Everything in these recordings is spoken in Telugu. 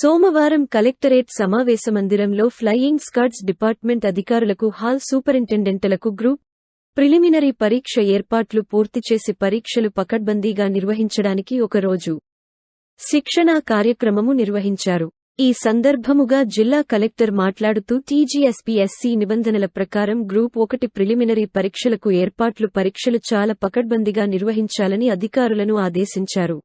సోమవారం కలెక్టరేట్ సమావేశ మందిరంలో ఫ్లయింగ్ స్కాడ్స్ డిపార్ట్మెంట్ అధికారులకు హాల్ సూపరింటెండెంట్లకు గ్రూప్ ప్రిలిమినరీ పరీక్ష ఏర్పాట్లు పూర్తి చేసి పరీక్షలు పకడ్బందీగా నిర్వహించడానికి ఒక రోజు శిక్షణా కార్యక్రమము నిర్వహించారు. ఈ సందర్భముగా జిల్లా కలెక్టర్ మాట్లాడుతూ టీజీఎస్పీఎస్సీ నిబంధనల ప్రకారం గ్రూప్ ఒకటి ప్రిలిమినరీ పరీక్షలకు ఏర్పాట్లు పరీక్షలు చాలా పకడ్బందీగా నిర్వహించాలని అధికారులను ఆదేశించారు.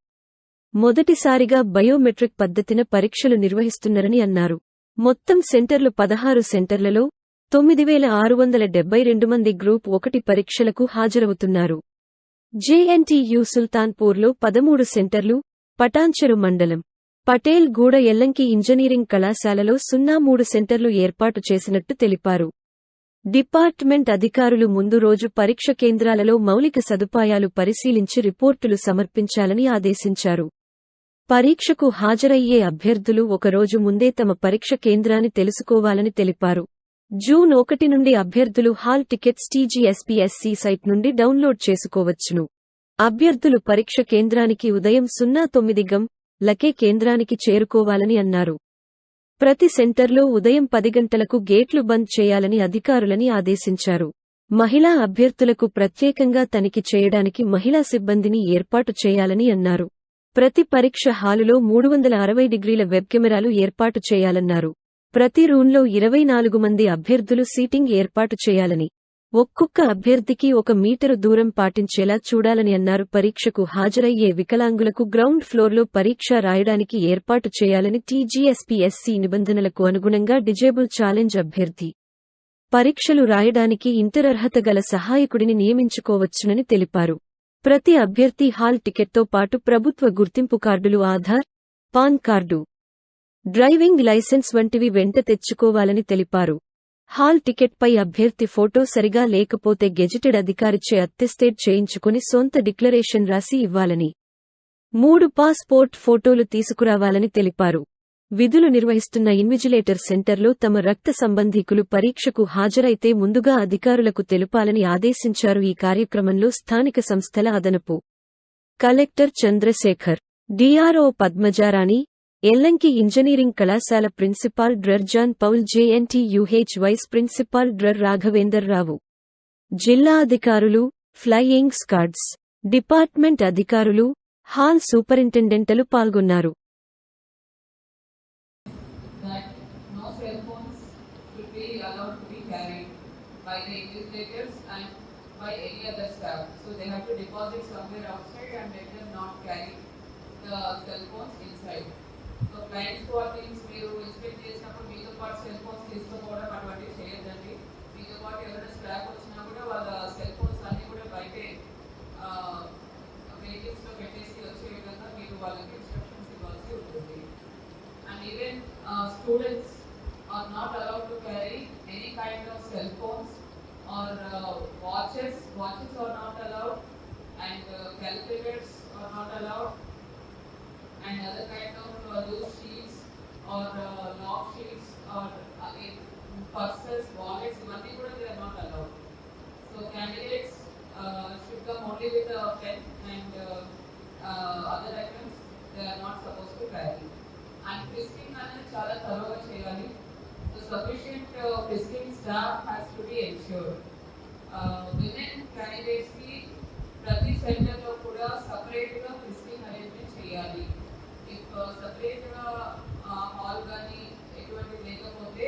మొదటిసారిగా బయోమెట్రిక్ పద్ధతిన పరీక్షలు నిర్వహిస్తున్నారని అన్నారు. మొత్తం సెంటర్లు పదహారు సెంటర్లలో తొమ్మిది వేల ఆరు వందల డెబ్బై రెండు మంది గ్రూప్ ఒకటి పరీక్షలకు హాజరవుతున్నారు. జేఎన్టీయు సుల్తాన్పూర్లో పదమూడు సెంటర్లు పటాన్చెరు మండలం పటేల్ గూడ ఎల్లంకి ఇంజనీరింగ్ కళాశాలలో సున్నా మూడు సెంటర్లు ఏర్పాటు చేసినట్టు తెలిపారు. డిపార్ట్మెంట్ అధికారులు ముందు రోజు పరీక్ష కేంద్రాలలో మౌలిక సదుపాయాలు పరిశీలించి రిపోర్టులు సమర్పించాలని ఆదేశించారు. పరీక్షకు హాజరయ్యే అభ్యర్థులు ఒకరోజు ముందే తమ పరీక్ష కేంద్రాన్ని తెలుసుకోవాలని తెలిపారు. జూన్ ఒకటి నుండి అభ్యర్థులు హాల్ టికెట్స్ టీజీఎస్పీఎస్సీ సైట్ నుండి డౌన్లోడ్ చేసుకోవచ్చును. అభ్యర్థులు పరీక్ష కేంద్రానికి ఉదయం సున్నా తొమ్మిది గం లకే కేంద్రానికి చేరుకోవాలని అన్నారు. ప్రతి సెంటర్లో ఉదయం పది గంటలకు గేట్లు బంద్ చేయాలని అధికారులని ఆదేశించారు. మహిళా అభ్యర్థులకు ప్రత్యేకంగా తనిఖీ చేయడానికి మహిళా సిబ్బందిని ఏర్పాటు చేయాలని అన్నారు. ప్రతి పరీక్ష హాలులో మూడు వందల అరవై డిగ్రీల వెబ్ కెమెరాలు ఏర్పాటు చేయాలన్నారు. ప్రతి రూంలో ఇరవై నాలుగు మంది అభ్యర్థులు సీటింగ్ ఏర్పాటు చేయాలని. ఒక్కొక్క అభ్యర్థికి ఒక మీటరు దూరం పాటించేలా చూడాలని అన్నారు. పరీక్షకు హాజరయ్యే వికలాంగులకు గ్రౌండ్ ఫ్లోర్లో పరీక్ష రాయడానికి ఏర్పాటు చేయాలని టీజీఎస్పీఎస్సీ నిబంధనలకు అనుగుణంగా డిజేబుల్ ఛాలెంజ్ అభ్యర్థి. పరీక్షలు రాయడానికి ఇంటర్ అర్హత గల సహాయకుడిని నియమించుకోవచ్చునని తెలిపారు. ప్రతి అభ్యర్థి హాల్ టికెట్తో పాటు ప్రభుత్వ గుర్తింపు కార్డులు Aadhaar pan card driving licence వంటివి వెంట తెచ్చుకోవాలని తెలిపారు. హాల్ టికెట్పై అభ్యర్థి ఫోటో సరిగా లేకపోతే గెజిటెడ్ అధికారిచే అత్తెస్టేట్ చేయించుకుని సొంత డిక్లరేషన్ రాసి ఇవ్వాలని మూడు పాస్పోర్ట్ ఫోటోలు తీసుకురావాలని తెలిపారు. విధులు నిర్వహిస్తున్న ఇన్విజిలేటర్ సెంటర్లో తమ రక్త సంబంధీకులు పరీక్షకు హాజరైతే ముందుగా అధికారులకు తెలుపాలని ఆదేశించారు ఈ కార్యక్రమంలో స్థానిక సంస్థల అదనపు collector Chandrashekhar DRO Padmajarani Ellanki engineering కళాశాల principal డ్రర్ John Paul JNTUH vice principal డ్రర్ Raghavender Rao జిల్లా అధికారులు ఫ్లయింగ్ స్కాడ్స్ డిపార్ట్మెంట్ అధికారులు హాల్ సూపరింటెండెంటలు పాల్గొన్నారు. be allowed to be carried by the invigilators and by any other staff. So they have to deposit somewhere outside and let them not carry the cell phones inside. So clients వాటింగ్స్ మీరు ఇన్స్పెక్ట్ చేసినప్పుడు మీతో పాటు సెల్ ఫోన్స్ తీసుకోపోవడం అటువంటివి చేయొద్దండి మీతో పాటు ఎవరైనా స్టాఫ్ వచ్చినా కూడా వాళ్ళ సెల్ ఫోన్స్ అన్ని కూడా బయటే వెహికల్స్ లో పెట్టేసి వచ్చే విధంగా మీరు వాళ్ళకి ఇన్స్ట్రక్షన్స్ ఇవ్వాల్సి ఉంటుంది and even uh, students are not allowed to carry any kind of cell phones or uh, watches. Watches are not allowed, and uh, calculators are not allowed, and other kind of uh, loose sheets or uh, lock sheets or so sufficient frisking staff has to be ensured women క్యాండిడేట్స్కి ప్రతి సెంటర్లో కూడా సపరేట్గా ఫిస్కింగ్ అరేంజ్మెంట్ చేయాలి. ఇఫ్ సపరేట్గా హాల్ కానీ ఎటువంటి లేకపోతే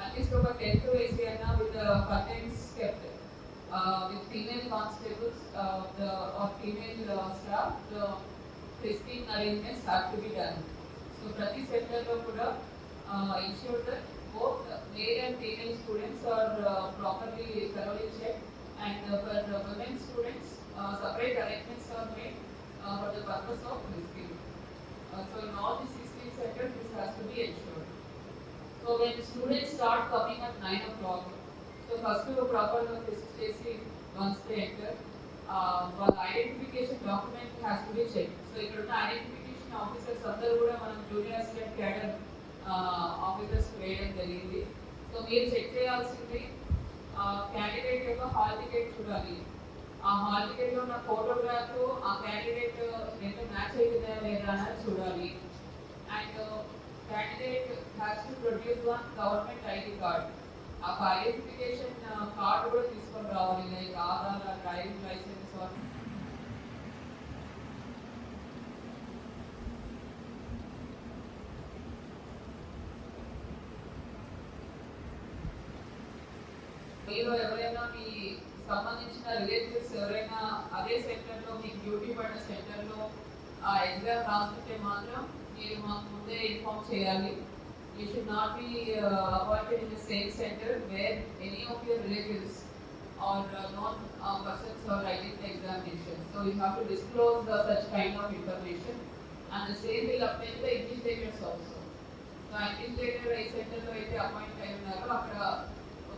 అట్లీస్ట్ ఒక టెంట్ వేసి అయినా with curtains kept with female constables or female staff the frisking arrangements have to be done so ప్రతి సెక్టర్లో కూడా ensure that Both male and female students are properly thoroughly checked and uh, for the women students uh, separate arrangements are made uh, for the purpose of listing. Uh, so in all the 16 centers this has to be ensured. So when students start coming at 9 o'clock, so first to proper visit చేసి once they enter, uh, వాళ్ళ identification document has to be checked. So ఇక్కడ ఉన్న identification ఆఫీసర్స్ అందరూ కూడా మనం జూనియర్ అసిస్టెంట్ క్యాడర్ ఆఫీసర్స్ వేయడం జరిగింది. సో మీరు చెక్ చేయాల్సింది క్యాండిడేట్ యొక్క హాల్ టికెట్ చూడాలి. ఆ హాల్ టికెట్లో ఫోటోగ్రాఫ్ ఆ క్యాండిడేట్ రెండు మ్యాచ్ అవుతుందా లేదా అనేది చూడాలి. And candidate one government ID card ఆ ఐడెంటిఫికేషన్ కార్డు కూడా తీసుకొని రావాలి లైక్ ఆధార్ డ్రైవింగ్ లైసెన్స్ మీరు ఎవరైనా మీ సంబంధించిన రిలేటివ్స్ ఎవరైనా అదే సెంటర్లో మీ బ్యూటీ డ్యూటీ పడిన ఆ ఎగ్జామ్ రాస్తుంటే మాత్రం మీరు మాకు ముందే ఇన్ఫార్మ్ చేయాలి you should not be appointed in the same centre where any of your relatives or uh, known uh, persons who are writing the examination. So you have to disclose the, such kind of information and the same will apply to the also. So administrator ఏ సెంటర్లో అయితే అపాయింట్ అయి ఉన్నారో అక్కడ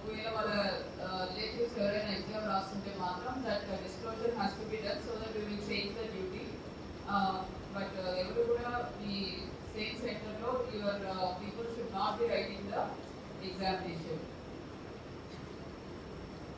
ఒకవేళ వాళ్ళ రిలేటివ్స్ ఎవరైనా ఎగ్జామ్ రాస్తుంటే మాత్రం that disclosure has to be done so that will change the duty but ఎవరు కూడా మీ సేమ్ సెంటర్లో your people should not be writing the examination